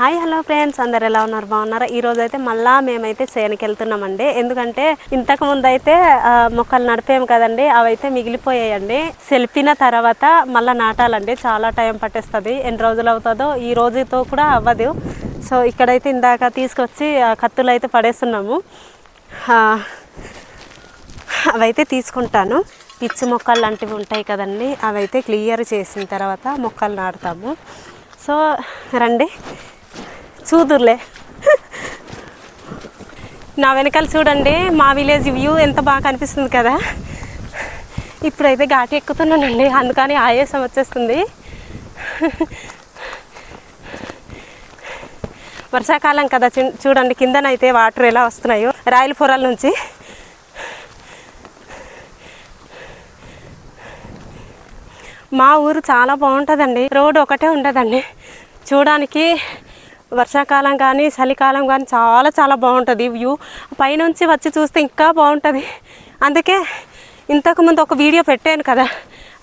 Hi hello friends. అందరు ఎలా ఉన్నారు? బాగున్నారా? ఈ రోజు అయితే మళ్ళా మేమైతే సేనకి వెళ్తున్నామండి ఎందుకంటే ఇంతకు ముందు అయితే మొక్కలు నడిపాము కదండి అవైతే మిగిలిపోయాయండి. సెల్పిన తర్వాత మళ్ళీ నాటాలండి. చాలా టైం పట్టేస్తుంది. ఎన్ని రోజులు అవుతుందో ఈ రోజుతో కూడా అవ్వదు. సో ఇక్కడైతే ఇందాక తీసుకొచ్చి కత్తులు అయితే పడేస్తున్నాము. అవైతే తీసుకుంటాను. పిచ్చి మొక్కలు లాంటివి ఉంటాయి కదండి అవైతే క్లియర్ చేసిన తర్వాత మొక్కలు నాటుతాము. సో రండి. చూదురులే. నా వెనకాల చూడండి మా విలేజ్ వ్యూ ఎంత బాగా కనిపిస్తుంది కదా. ఇప్పుడైతే ఘాటి ఎక్కుతున్నానండి అందుకని ఆయాసం వచ్చేస్తుంది. వర్షాకాలం కదా చూడండి కిందనైతే వాటర్ ఎలా వస్తున్నాయో రాయల పొరాల నుంచి. మా ఊరు చాలా బాగుంటుందండి రోడ్డు ఒకటే ఉండదండి. చూడడానికి వర్షాకాలం కానీ చలికాలం కానీ చాలా చాలా బాగుంటుంది వ్యూ. పైనుంచి వచ్చి చూస్తే ఇంకా బాగుంటుంది. అందుకే ఇంతకుముందు ఒక వీడియో పెట్టాను కదా.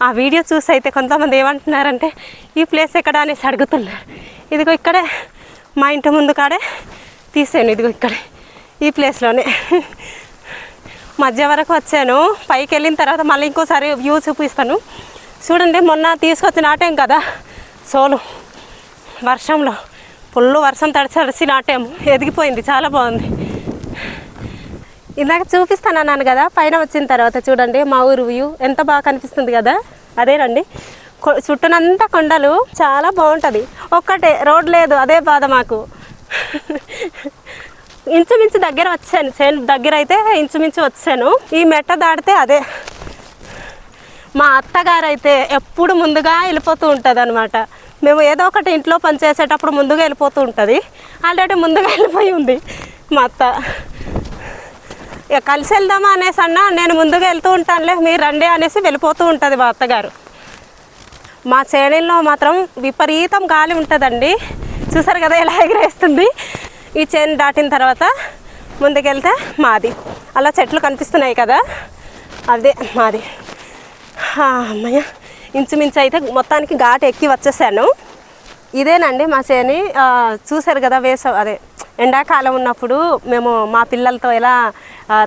ఆ వీడియో చూసి అయితే కొంతమంది ఏమంటున్నారంటే ఈ ప్లేస్ ఎక్కడ? అనేసి అడుగుతున్నారు. ఇదిగో ఇక్కడే మా ఇంటి ముందు కాడే తీసాను ఇదిగో ఇక్కడే ఈ ప్లేస్లోనే. మధ్య వరకు వచ్చాను. పైకి వెళ్ళిన తర్వాత మళ్ళీ ఇంకోసారి వ్యూ చూపిస్తాను. చూడండి మొన్న తీసుకొచ్చి నాటాం కదా? సోలు వర్షంలో. ఫుల్ వర్షం తడిచి తడిచి నాటాము. ఎదిగిపోయింది. చాలా బాగుంది. ఇందాక చూపిస్తాను అన్నాను కదా పైన వచ్చిన తర్వాత చూడండి మా ఊరు వ్యూ ఎంత బాగా కనిపిస్తుంది కదా. అదేనండి చుట్టూనంతా కొండలు చాలా బాగుంటుంది. ఒక్కటే రోడ్ లేదు అదే బాధ మాకు. ఇంచుమించు దగ్గర వచ్చాను. చేను దగ్గర అయితే ఇంచుమించు వచ్చాను. ఈ మెట్ట దాటితే అదే. మా అత్తగారు అయితే ఎప్పుడు ముందుగా వెళ్ళిపోతూ ఉంటుంది అనమాట మేము ఏదో ఒకటి ఇంట్లో పని చేసేటప్పుడు ముందుగా వెళ్ళిపోతూ ఉంటుంది. ఆల్రెడీ ముందుగా వెళ్ళిపోయి ఉంది మా అత్త. ఇక కలిసి వెళ్దామా అనేసి అన్న నేను ముందుగా వెళ్తూ ఉంటానులే మీరు రండి అనేసి వెళ్ళిపోతూ ఉంటుంది మా అత్తగారు. మా చేనుల్లో మాత్రం విపరీతం గాలి ఉంటుందండి. చూసారు కదా ఎలా ఎగిరేస్తుంది? ఈ చేను దాటిన తర్వాత ముందుకెళ్తే మాది. అలా చెట్లు కనిపిస్తున్నాయి కదా. అదే మాది. ఆ, అమ్మయ్య. ఇంచుమించు అయితే మొత్తానికి ఘాట్ ఎక్కి వచ్చేసాను. ఇదేనండి మా చేని చూశారు కదా వేస అదే ఎండాకాలం ఉన్నప్పుడు మేము మా పిల్లలతో ఎలా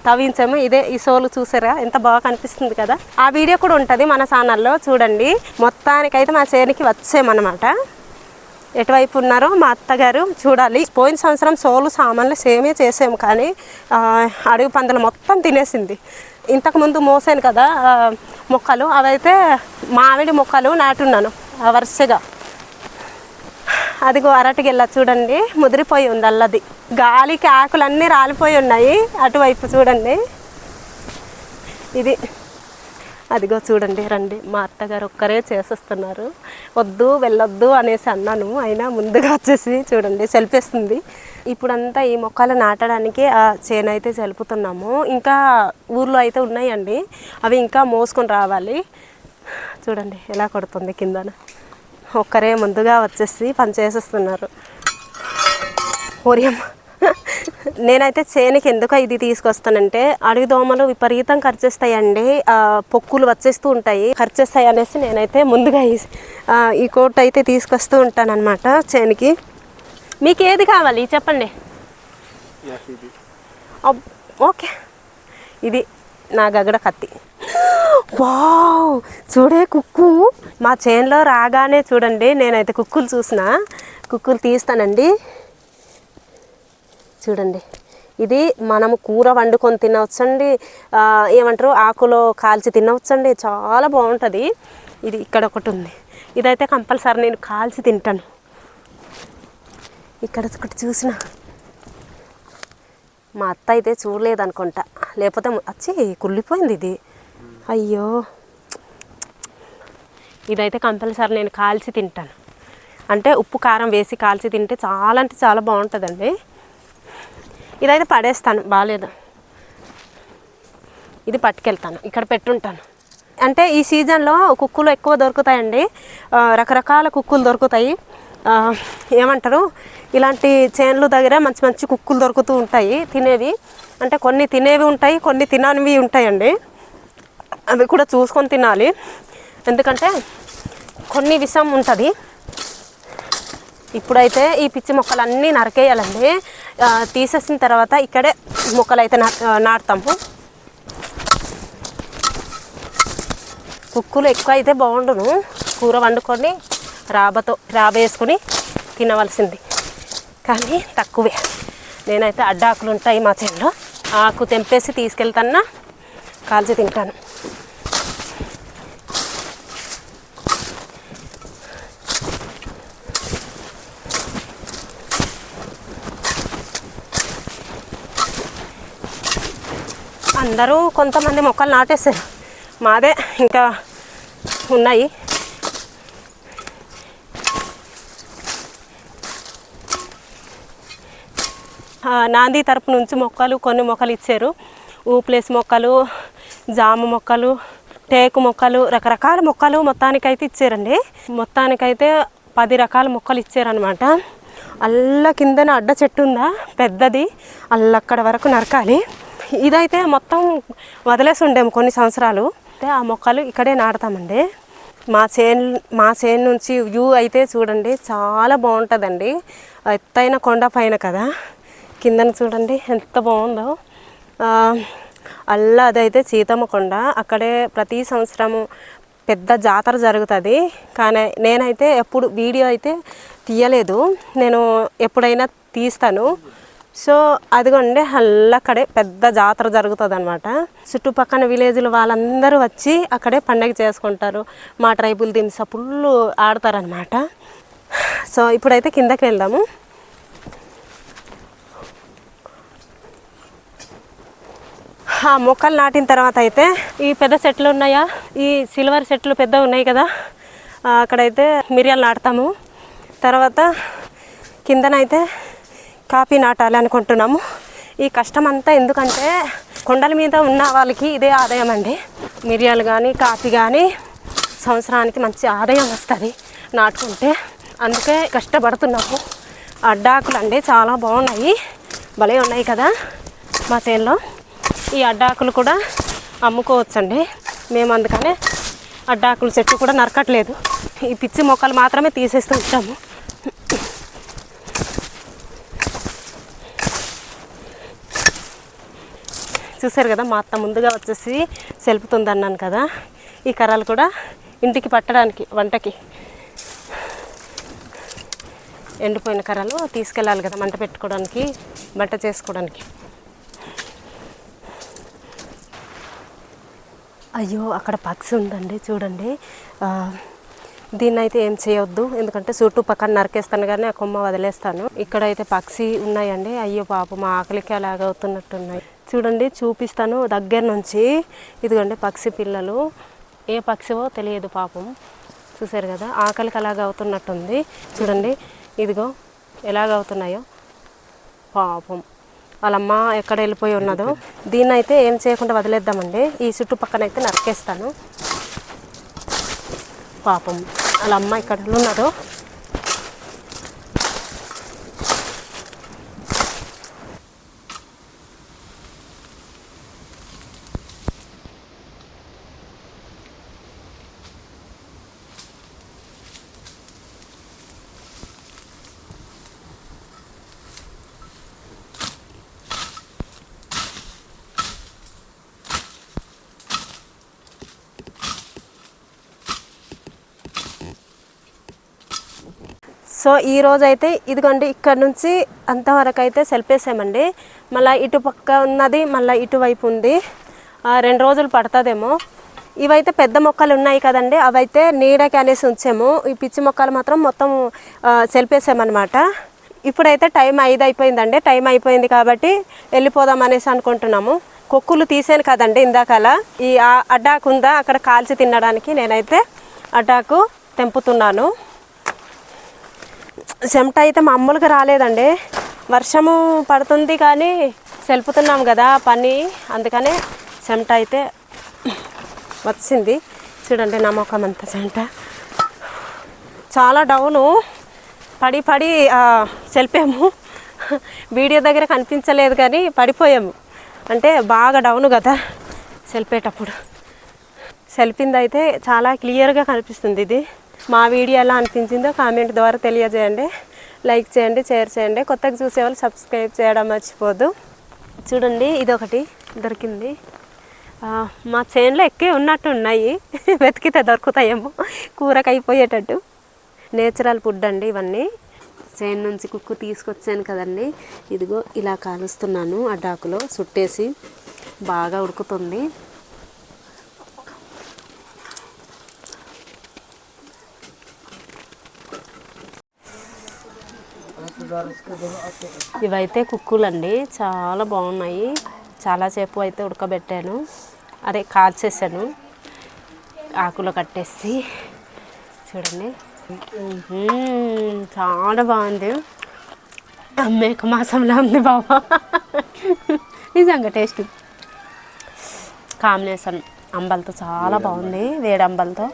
తవ్వించాము ఇదే ఈ సోలు చూసారా? ఎంత బాగా కనిపిస్తుంది కదా? ఆ వీడియో కూడా ఉంటుంది మన ఛానల్లో చూడండి. మొత్తానికైతే మా చేనికి వచ్చామన్నమాట. ఎటువైపు ఉన్నారో మా అత్తగారు చూడాలి. పోయిన సంవత్సరం సోలు సామాన్లు సేమే చేసాము కానీ అడుగు అడవి పందులు మొత్తం తినేసింది. ఇంతకుముందు మోసాను కదా మొక్కలు అవైతే మామిడి మొక్కలు నాటున్నాను వరుసగా. అదిగో అరటికెళ్ళ చూడండి ముదిరిపోయి ఉంది అల్లది. గాలికి ఆకులన్నీ రాలిపోయి ఉన్నాయి అటువైపు చూడండి. ఇది. అదిగో చూడండి రండి. మా అత్తగారు ఒక్కరే చేసేస్తున్నారు. వద్దు వెళ్ళొద్దు అనేసి అన్నాను అయినా ముందుగా వచ్చేసి చూడండి సెల్పేస్తుంది ఇప్పుడంతా ఈ మొక్కలు నాటడానికి ఆ చేను అయితే జలుపుతున్నాము ఇంకా ఊర్లో అయితే ఉన్నాయండి. అవి ఇంకా మోసుకొని రావాలి. చూడండి ఎలా కొడుతుంది కిందన. ఒక్కరే ముందుగా వచ్చేసి పని చేసేస్తున్నారు. ఓరియం నేనైతే చేనికి ఎందుకు ఇది తీసుకొస్తానంటే అడవి దోమలు విపరీతం ఖర్చేస్తాయండి. పొక్కులు వచ్చేస్తూ ఉంటాయి. ఖర్చేస్తాయి అనేసి నేనైతే ముందుగా ఈ ఈ కోట్ అయితే తీసుకొస్తూ ఉంటానన్నమాట చేనికి. మీకు ఏది కావాలి? చెప్పండి. ఓకే. ఇది నా గగడ కత్తి. వావ్! చూడే కుక్కు. మా చేనులో రాగానే చూడండి నేనైతే కుక్కులు చూసిన కుక్కులు తీస్తానండి. చూడండి. ఇది మనము కూర వండుకొని తినవచ్చండి. ఏమంటారు? ఆకులో కాల్చి తినవచ్చండి. చాలా బాగుంటుంది. ఇది ఇక్కడ ఒకటి ఉంది. ఇదైతే కంపల్సరీ నేను కాల్చి తింటాను. ఇక్కడ ఒకటి చూసిన. మా అత్త అయితే చూడలేదనుకుంటా. లేకపోతే వచ్చి కుళ్ళిపోయింది ఇది. అయ్యో. ఇదైతే కంపల్సరీ నేను కాల్చి తింటాను. అంటే ఉప్పు కారం వేసి కాల్చి తింటే చాలా అంటే చాలా బాగుంటుందండి. ఇదైతే పడేస్తాను బాగాలేదు ఇది పట్టుకెళ్తాను ఇక్కడ పెట్టుంటాను. అంటే ఈ సీజన్లో కుక్కులు ఎక్కువ దొరుకుతాయండి. రకరకాల కుక్కులు దొరుకుతాయి. ఏమంటారు? ఇలాంటి చేన్లు దగ్గర మంచి మంచి కుక్కులు దొరుకుతూ ఉంటాయి తినేవి. అంటే కొన్ని తినేవి ఉంటాయి కొన్ని తిననివి ఉంటాయండి. అవి కూడా చూసుకొని తినాలి. ఎందుకంటే కొన్ని విషం ఉంటుంది. ఇప్పుడైతే ఈ పిచ్చి మొక్కలు అన్నీ నరకేయాలండి తీసేసిన తర్వాత ఇక్కడే మొక్కలు అయితే నా- నాటుతాము. కుక్కులు ఎక్కువ అయితే బాగుండును. కూర వండుకొని రాబతో రాబ వేసుకొని తినవలసింది. కానీ తక్కువే. నేనైతే అడ్డాకులు ఉంటాయి మా చేనులో ఆకు తెంపేసి తీసుకెళ్తాన్నా కాల్చి తింటాను. అందరూ కొంతమంది మొక్కలు నాటేస్తారు మాదే ఇంకా ఉన్నాయి. నాంది తరపు నుంచి మొక్కలు కొన్ని మొక్కలు ఇచ్చారు. ఊప్లేస్ మొక్కలు జామ మొక్కలు టేకు మొక్కలు రకరకాల మొక్కలు మొత్తానికైతే ఇచ్చారండి. మొత్తానికైతే పది రకాల మొక్కలు ఇచ్చారనమాట అల్ల కిందన అడ్డ చెట్టు ఉందా? పెద్దది. అల్లక్కడ వరకు నరకాలి. ఇదైతే మొత్తం వదిలేసి ఉండేము కొన్ని సంవత్సరాలు. అయితే ఆ మొక్కలు ఇక్కడే నాడతామండి మా చేను మా చేను నుంచి వ్యూ అయితే చూడండి చాలా బాగుంటుందండి. ఎత్తైన కొండ పైన కదా. కిందన చూడండి ఎంత బాగుందో. అల్లా అదైతే సీతమ్మ కొండ. అక్కడే ప్రతి సంవత్సరము పెద్ద జాతర జరుగుతుంది. కానీ నేనైతే ఎప్పుడు వీడియో అయితే తీయలేదు. నేను ఎప్పుడైనా తీస్తాను. సో అదిగోండి అల్లక్కడే పెద్ద జాతర జరుగుతుంది అనమాట చుట్టుపక్కల విలేజ్లు వాళ్ళందరూ వచ్చి అక్కడే పండగ చేసుకుంటారు. మా ట్రైబుల్ దిమ్స్ ఫుల్ ఆడతారనమాట సో ఇప్పుడైతే కిందకి వెళ్దాము. ఆ మొక్కలు నాటిన తర్వాత అయితే ఈ పెద్ద చెట్లు ఉన్నాయా? ఈ సిల్వర్ చెట్లు పెద్ద ఉన్నాయి కదా. అక్కడైతే మిరియాలు నాటుతాము. తర్వాత కిందనైతే కాఫీ నాటాలి అనుకుంటున్నాము. ఈ కష్టం అంతా ఎందుకంటే కొండల మీద ఉన్న వాళ్ళకి ఇదే ఆదాయం అండి. మిరియాలు కానీ కాఫీ కానీ సంవత్సరానికి మంచి ఆదాయం వస్తుంది నాటుకుంటే. అందుకే కష్టపడుతున్నాము. అడ్డాకులు అండి చాలా బాగున్నాయి. భలే ఉన్నాయి కదా మా చేనులో. ఈ అడ్డాకులు కూడా అమ్ముకోవచ్చండి. మేము అందుకనే అడ్డాకుల చెట్టు కూడా నరకట్లేదు. ఈ పిచ్చి మొక్కలు మాత్రమే తీసేస్తూ ఉంటాము చూసారు కదా మా అత్త ముందుగా వచ్చేసి సెలుపుతుంది అన్నాను కదా. ఈ కర్రలు కూడా ఇంటికి పట్టడానికి వంటకి ఎండిపోయిన కర్రలు తీసుకెళ్ళాలి కదా మంట పెట్టుకోవడానికి వంట చేసుకోవడానికి. అయ్యో అక్కడ పక్షి ఉందండి చూడండి. దీన్ని అయితే ఏం చేయొద్దు ఎందుకంటే చుట్టూ పక్కన నరికేస్తాను కానీ ఆ కొమ్మ వదిలేస్తాను. ఇక్కడ అయితే పక్షి ఉన్నాయండి. అయ్యో పాప మా ఆకలికి అలాగవుతున్నట్టున్నాయి చూడండి చూపిస్తాను దగ్గర నుంచి. ఇదిగోండి పక్షి పిల్లలు. ఏ పక్షివో తెలియదు పాపం. చూసారు కదా ఆకలికి అలాగ అవుతున్నట్టుంది. చూడండి ఇదిగో ఎలాగ అవుతున్నాయో. పాపం. వాళ్ళమ్మ ఎక్కడ వెళ్ళిపోయి ఉన్నదో దీన్ని అయితే ఏం చేయకుండా వదిలేద్దామండి. ఈ చుట్టుపక్కన అయితే నరికేస్తాను. పాపం. వాళ్ళ అమ్మ ఇక్కడ ఉన్నదో సో ఈ రోజు అయితే ఇదిగోండి ఇక్కడ నుంచి అంతవరకు అయితే సెల్పేసామండి మళ్ళీ ఇటు పక్క ఉన్నది మళ్ళీ ఇటువైపు ఉంది. ఆ, రెండు రోజులు పడుతుందేమో. ఇవైతే పెద్ద మొక్కలు ఉన్నాయి కదండి అవైతే నీడకి అనేసి ఉంచాము. ఈ పిచ్చి మొక్కలు మాత్రం మొత్తం సెల్పేసామన్నమాట ఇప్పుడైతే టైం ఐదు అయిపోయిందండి టైం అయిపోయింది కాబట్టి వెళ్ళిపోదాం అనేసి అనుకుంటున్నాము. కొక్కులు తీసాను కదండి ఇందాకల ఈ అడ్డాకు ఉందా అక్కడ కాల్చి తినడానికి నేనైతే అడ్డాకు తెంపుతున్నాను. చెమట అయితే మామూలుగా రాలేదండి. వర్షము పడుతుంది కానీ సెలుపుతున్నాం కదా పని. అందుకనే చెమట అయితే వచ్చింది. చూడండి నా అంత చెమట చాలా డౌను. పడి పడి ఆ, వీడియో దగ్గర కనిపించలేదు కానీ పడిపోయాము అంటే బాగా డౌను కదా సెలిపేటప్పుడు. సెల్ఫింది అయితే చాలా క్లియర్గా కనిపిస్తుంది ఇది. మా వీడియో ఎలా అనిపించిందో కామెంట్ ద్వారా తెలియజేయండి. లైక్ చేయండి షేర్ చేయండి. కొత్తగా చూసేవాళ్ళు సబ్స్క్రైబ్ చేయడం మర్చిపోదు. చూడండి ఇదొకటి దొరికింది. మా చేనులో ఎక్కువ ఉన్నట్టు ఉన్నాయి. వెతికితే దొరుకుతాయేమో. కూరకు అయిపోయేటట్టు నేచురల్ ఫుడ్ అండి ఇవన్నీ. చేను నుంచి కుక్కు తీసుకొచ్చాను కదండి. ఇదిగో ఇలా కాలుస్తున్నాను ఆ డాకులో. చుట్టేసి బాగా ఉడుకుతుంది. ఇవైతే కుక్కులండి. చాలా బాగున్నాయి. చాలాసేపు అయితే ఉడకబెట్టాను. అదే కాల్చేసాను. ఆకులో కట్టేసి. చూడండి. చాలా బాగుంది. మేక మాసంలో ఉంది బాబా. నిజంగా టేస్ట్. కాంబినేషన్ అంబలతో చాలా బాగుంది. వేడి అంబలతో.